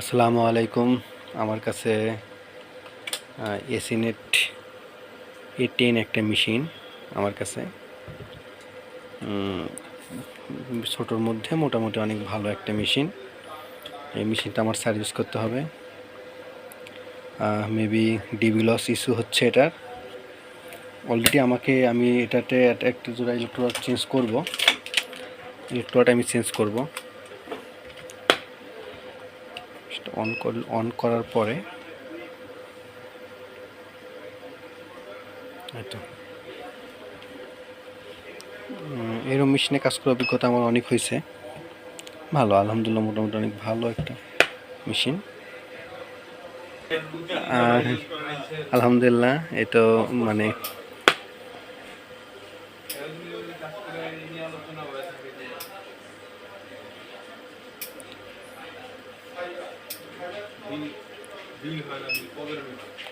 আসসালামু আলাইকুম। আমার কাছে এসিনেট এ টেন একটা মেশিন আমার কাছে। ছোটোর মধ্যে মোটামুটি অনেক ভালো একটা মেশিন। এই মেশিনটা আমার সার্ভিস করতে হবে। মেবি ডিবি লস ইস্যু হচ্ছে এটার। অলরেডি আমাকে আমি এটাতে একটা জোড়া ইলেকট্রোড চেঞ্জ করব। ইলেকট্রোড আমি চেঞ্জ করব। অন কর অন করার পরে। উম, এরম মেশিনে কাজ করার অভিজ্ঞতা আমার অনেক হয়েছে ভালো আলহামদুলিল্লাহ মোটামুটি অনেক ভালো একটা মেশিন আর আলহামদুলিল্লাহ তো মানে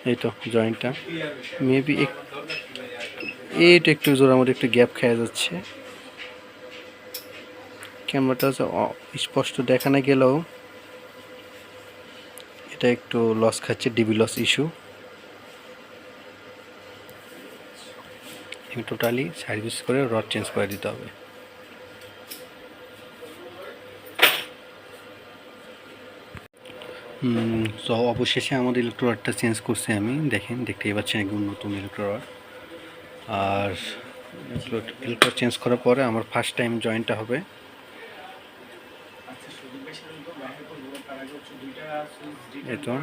এই তো জয়েন্টটা মেবি এইটা একটু জোড়ার মধ্যে একটু গ্যাপ খেয়ে যাচ্ছে। ক্যামেরাটা স্পষ্ট দেখা না গেলেও এটা একটু লস খাচ্ছে DB loss issue totally service করে রড চেঞ্জ করে দিতে হবে। তো অবশেষে আমাদের ইলেকট্রোডটা চেঞ্জ করছি আমি। দেখেন দেখতেই পাচ্ছেন একদম নতুন ইলেকট্রোড আর ইলেকট্রোড চেঞ্জ করার পরে আমার ফার্স্ট টাইম জয়েন্টটা হবে। তো।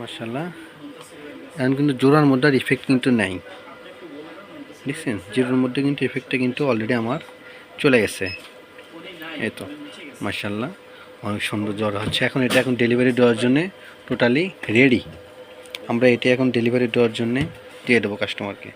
মার্শাল্লাহ এখন কিন্তু জোড়ার মধ্যে আর ইফেক্ট কিন্তু নাই। দেখছেন? জিরোর মধ্যে কিন্তু ইফেক্টটা কিন্তু অলরেডি আমার চলে গেছে। এই তো মার্শাল্লাহ অনেক সুন্দর জ্বর হচ্ছে। এখন এটা এখন ডেলিভারি দেওয়ার জন্যে টোটালি রেডি আমরা এটা এখন ডেলিভারি দেওয়ার জন্যে দিয়ে দেবো কাস্টমারকে